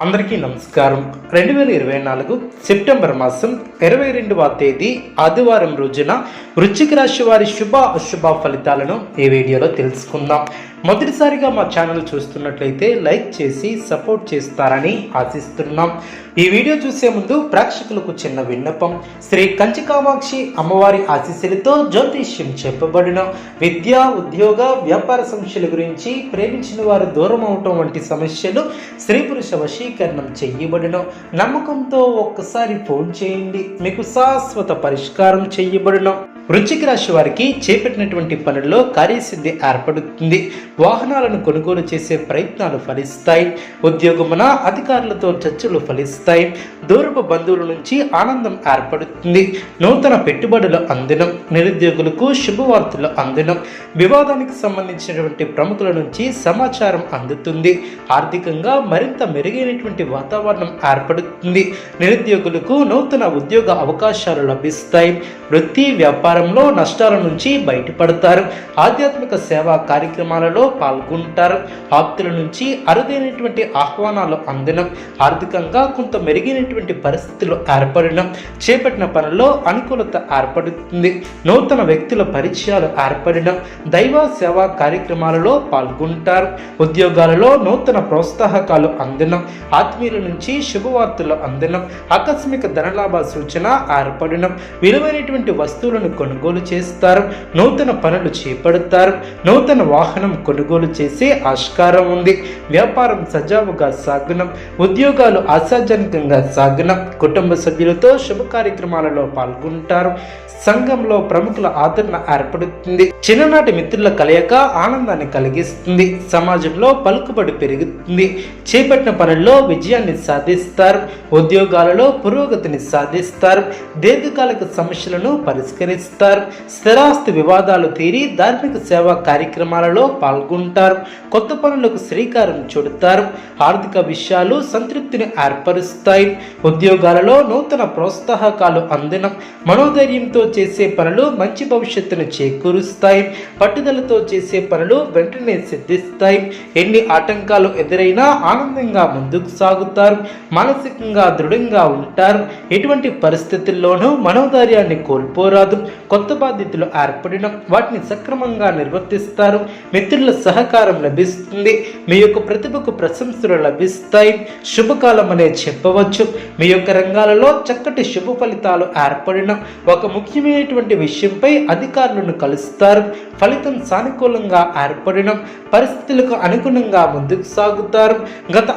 అందరికీ నమస్కారం. రెండు వేల ఇరవై నాలుగు సెప్టెంబర్ మాసం ఇరవై రెండవ తేదీ ఆదివారం రోజున వృశ్చిక రాశి వారి శుభ అశుభ ఫలితాలను ఈ వీడియోలో తెలుసుకుందాం. మొదటిసారిగా మా ఛానల్ చూస్తున్నట్లయితే లైక్ చేసి సపోర్ట్ చేస్తారని ఆశిస్తున్నాం. ఈ వీడియో చూసే ముందు ప్రేక్షకులకు చిన్న విన్నపం. శ్రీ కంచి కామాక్షి అమ్మవారి ఆశీస్సులతో జ్యోతిష్యం చెప్పబడిన. విద్య ఉద్యోగ వ్యాపార సమస్యల గురించి ప్రేమించిన వారు దూరం అవటం వంటి సమస్యలు స్త్రీ పురుష నవీకరణం చెయ్యబడిన నమ్మకంతో ఒక్కసారి ఫోన్ చేయండి. మీకు శాశ్వత పరిష్కారం చెయ్యబడిన వృశ్చిక రాశి వారికి చేపట్టినటువంటి పనుల్లో కార్యసిద్ధి ఏర్పడుతుంది. వాహనాలను కొనుగోలు చేసే ప్రయత్నాలు ఫలిస్తాయి. ఉద్యోగమున అధికారులతో చర్చలు ఫలిస్తాయి. దూరపు బంధువుల నుంచి ఆనందం ఏర్పడుతుంది. నూతన పెట్టుబడుల అందనం. నిరుద్యోగులకు శుభవార్తలు అందనం. వివాదానికి సంబంధించినటువంటి ప్రముఖుల నుంచి సమాచారం అందుతుంది. ఆర్థికంగా మరింత మెరుగైన మెరుగైనటువంటి వాతావరణం ఏర్పడుతుంది. నిరుద్యోగులకు నూతన ఉద్యోగ అవకాశాలు లభిస్తాయి. వృత్తి వ్యాపారంలో నష్టాల నుంచి బయటపడతారు. ఆధ్యాత్మిక సేవా కార్యక్రమాలలో పాల్గొంటారు. ఆప్తుల నుంచి అరుదైనటువంటి ఆహ్వానాలు అందడం ఆర్థికంగా కొంత మెరుగైనటువంటి పరిస్థితులు ఏర్పడడం చేపట్టిన పనుల్లో అనుకూలత ఏర్పడుతుంది. నూతన వ్యక్తుల పరిచయాలు ఏర్పడడం దైవ సేవా కార్యక్రమాలలో పాల్గొంటారు. ఉద్యోగాలలో నూతన ప్రోత్సాహకాలు అందడం ఆత్మీయుల నుంచి శుభవార్తలు అందడం ఆకస్మిక ధనలాభ సూచన ఏర్పడడం విలువైనటువంటి వస్తువులను కొనుగోలు చేస్తారు నూతన పనులు చేపడతారు నూతన వాహనం కొనుగోలు చేసే ఆస్కారం ఉంది. వ్యాపారం సజావుగా సాగనం ఉద్యోగాలు ఆశాజనకంగా సాగనం. కుటుంబ సభ్యులతో శుభ కార్యక్రమాలలో పాల్గొంటారు. సంఘంలో ప్రముఖుల ఆదరణ ఏర్పడుతుంది. చిన్ననాటి మిత్రుల కలయిక ఆనందాన్ని కలిగిస్తుంది. సమాజంలో పలుకుబడి పెరుగుతుంది. చేపట్టిన పనుల్లో విజయాన్ని సాధిస్తారు. ఉద్యోగాలలో పురోగతిని సాధిస్తారు. దీర్ఘకాలిక సమస్యలను పరిష్కరిస్తారు. స్థిరాస్తి వివాదాలు తీరి ధార్మిక సేవా కార్యక్రమాలలో పాల్గొంటారు. కొత్త పనులకు శ్రీకారం చుడతారు. ఆర్థిక విషయాలు సంతృప్తిని ఏర్పరుస్తాయి. ఉద్యోగాలలో నూతన ప్రోత్సాహకాలు అందిన. మనోధైర్యంతో చేసే పనులు మంచి భవిష్యత్తును చేకూరుస్తాయి. పట్టుదలతో చేసే పనులు వెంటనే సిద్ధిస్తాయి. ఎన్ని ఆటంకాలు ఎదురైనా ఆనందంగా ముందుకు సాగుతారు మానసికంగా దృఢంగా ఉంటారు. ఎటువంటి పరిస్థితుల్లోనూ మనోధైర్యాన్ని కోల్పోరాదు. కొత్త బాధ్యతలు ఏర్పడిన వాటిని సక్రమంగా నిర్వర్తిస్తారు. మిత్రుల సహకారం లభిస్తుంది. మీ యొక్క ప్రతిభకు ప్రశంసలు లభిస్తాయి. శుభకాలం అనే చెప్పవచ్చు. మీ యొక్క రంగాలలో చక్కటి శుభ ఫలితాలు ఏర్పడిన ఒక ముఖ్యమైనటువంటి విషయంపై అధికారులను కలుస్తారు. ఫలితం సానుకూలంగా ఏర్పడిన పరిస్థితులకు అనుగుణంగా ముందుకు సాగుతారు. గత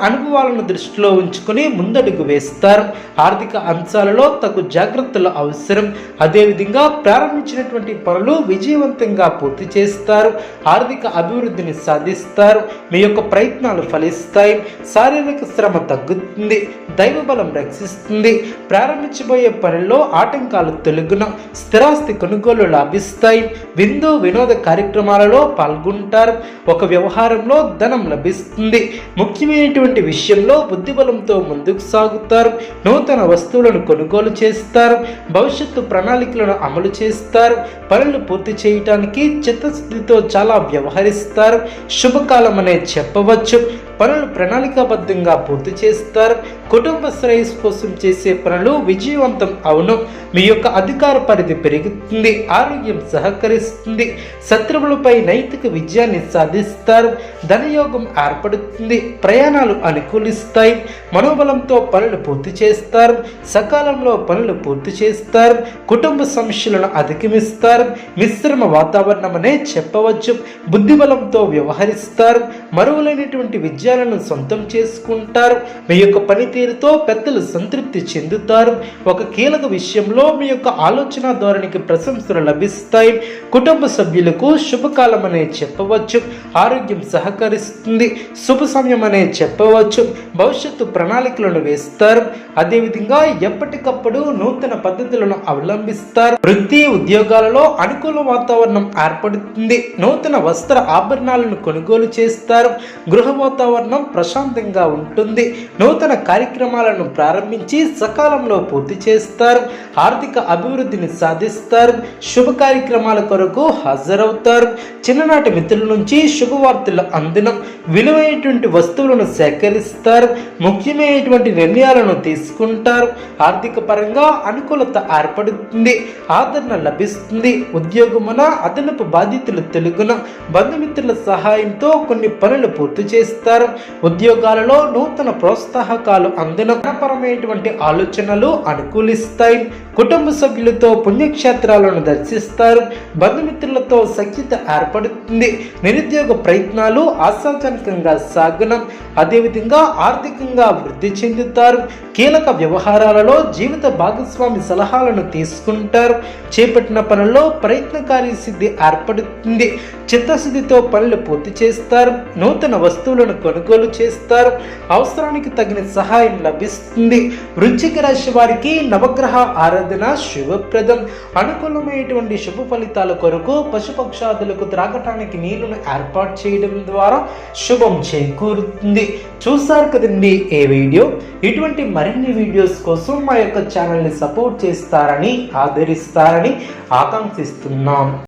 అనుభవాలను దృష్టిలో ఉంచుకుని ముందడుగు వేస్తారు. ఆర్థిక అంశాలలో తగు జాగ్రత్తలు అవసరం. అదేవిధంగా ప్రారంభించినటువంటి పనులు విజయవంతంగా పూర్తి చేస్తారు. ఆర్థిక అభివృద్ధిని సాధిస్తారు. మీ యొక్క ప్రయత్నాలు ఫలిస్తాయి. శారీరక శ్రమ తగ్గుతుంది. దైవ బలం రక్షిస్తుంది. ప్రారంభించబోయే పనుల్లో ఆటంకాలు తొలగున స్థిరాస్తి కొనుగోలు లాభిస్తాయి. విందు వినోద కార్యక్రమాలలో పాల్గొంటారు. ఒక వ్యవహారంలో ధనం లభిస్తుంది. ముఖ్యమైనటువంటి విషయం విషయంలో బుద్ధిబలంతో ముందుకు సాగుతారు. నూతన వస్తువులను కొనుగోలు చేస్తారు. భవిష్యత్తు ప్రణాళికలను అమలు చేస్తారు. పనులు పూర్తి చేయటానికి చిత్తశుద్ధితో చాలా వ్యవహరిస్తారు. శుభకాలం అనే చెప్పవచ్చు. పనులు ప్రణాళికాబద్ధంగా పూర్తి చేస్తారు. కుటుంబ శ్రేయస్సు కోసం చేసే పనులు విజయవంతం అవును. మీ యొక్క అధికార పరిధి పెరుగుతుంది ఆరోగ్యం సహకరిస్తుంది శత్రువులపై నైతిక విజయాన్ని సాధిస్తారు ధనయోగం ఏర్పడుతుంది ప్రయాణాలు అనుకూలిస్తాయి మనోబలంతో పనులు పూర్తి చేస్తారు సకాలంలో పనులు పూర్తి చేస్తారు కుటుంబ సమస్యలను అధిగమిస్తారు మిశ్రమ వాతావరణం అనే చెప్పవచ్చు బుద్ధిబలంతో వ్యవహరిస్తారు మరువులైనటువంటి విజయాలను సొంతం చేసుకుంటారు మీ యొక్క పనితీరు పనితీరుతో పెద్దలు సంతృప్తి చెందుతారు. ఒక కీలక విషయంలో మీ యొక్క ఆలోచన ధోరణికి ప్రశంసలు లభిస్తాయి. కుటుంబ సభ్యులకు శుభకాలం అనే చెప్పవచ్చు. ఆరోగ్యం సహకరిస్తుంది. శుభ సమయం అనే చెప్పవచ్చు. భవిష్యత్తు ప్రణాళికలను వేస్తారు. అదేవిధంగా ఎప్పటికప్పుడు నూతన పద్ధతులను అవలంబిస్తారు. వృత్తి ఉద్యోగాలలో అనుకూల వాతావరణం ఏర్పడుతుంది. నూతన వస్త్ర ఆభరణాలను కొనుగోలు చేస్తారు. గృహ వాతావరణం ప్రశాంతంగా ఉంటుంది. నూతన కార్యక్రమాలను ప్రారంభించి సకాలంలో పూర్తి చేస్తారు. ఆర్థిక అభివృద్ధిని సాధిస్తారు. శుభ కార్యక్రమాల కొరకు హాజరవుతారు. చిన్ననాటి మిత్రుల నుంచి శుభవార్తలు అందినం. విలువైనటువంటి వస్తువులను సేకరిస్తారు. ముఖ్యమైనటువంటి నిర్ణయాలను తీసుకుంటారు. ఆర్థిక పరంగా అనుకూలత ఏర్పడుతుంది. ఆదరణ లభిస్తుంది. ఉద్యోగమున అదనపు బాధ్యతలు తెలుగున బంధుమిత్రుల సహాయంతో కొన్ని పనులు పూర్తి చేస్తారు. ఉద్యోగాలలో నూతన ప్రోత్సాహకాలు అందులో కనపరమైనటువంటి ఆలోచనలు అనుకూలిస్తాయి. కుటుంబ సభ్యులతో పుణ్యక్షేత్రాలను దర్శిస్తారు. బంధుమిత్రులతో సఖ్యత ఏర్పడుతుంది. నిరుద్యోగ ప్రయత్నాలు ఆశాజనకంగా సాగునం. అదేవిధంగా ఆర్థికంగా వృద్ధి చెందుతారు. కీలక వ్యవహారాలలో జీవిత భాగస్వామి సలహాలను తీసుకుంటారు. చేపట్టిన పనుల్లో ప్రయత్నకారి సిద్ధి ఏర్పడుతుంది. చిత్తశుద్ధితో పనులు పూర్తి చేస్తారు. నూతన వస్తువులను కొనుగోలు చేస్తారు. అవసరానికి తగిన సహాయం లభిస్తుంది. వృశ్చిక రాశి వారికి నవగ్రహ ఆరాధన శుభప్రదం. అనుకూలమైనటువంటి శుభ ఫలితాల కొరకు పశుపక్షాదులకు త్రాగటానికి నీళ్ళను ఏర్పాటు చేయడం ద్వారా శుభం చేకూరుతుంది. చూసారు కదండి ఏ వీడియో? ఇటువంటి మరిన్ని వీడియోస్ కోసం మా యొక్క ఛానల్ని సపోర్ట్ చేస్తారని ఆదరిస్తారని ఆకాంక్షిస్తున్నాం.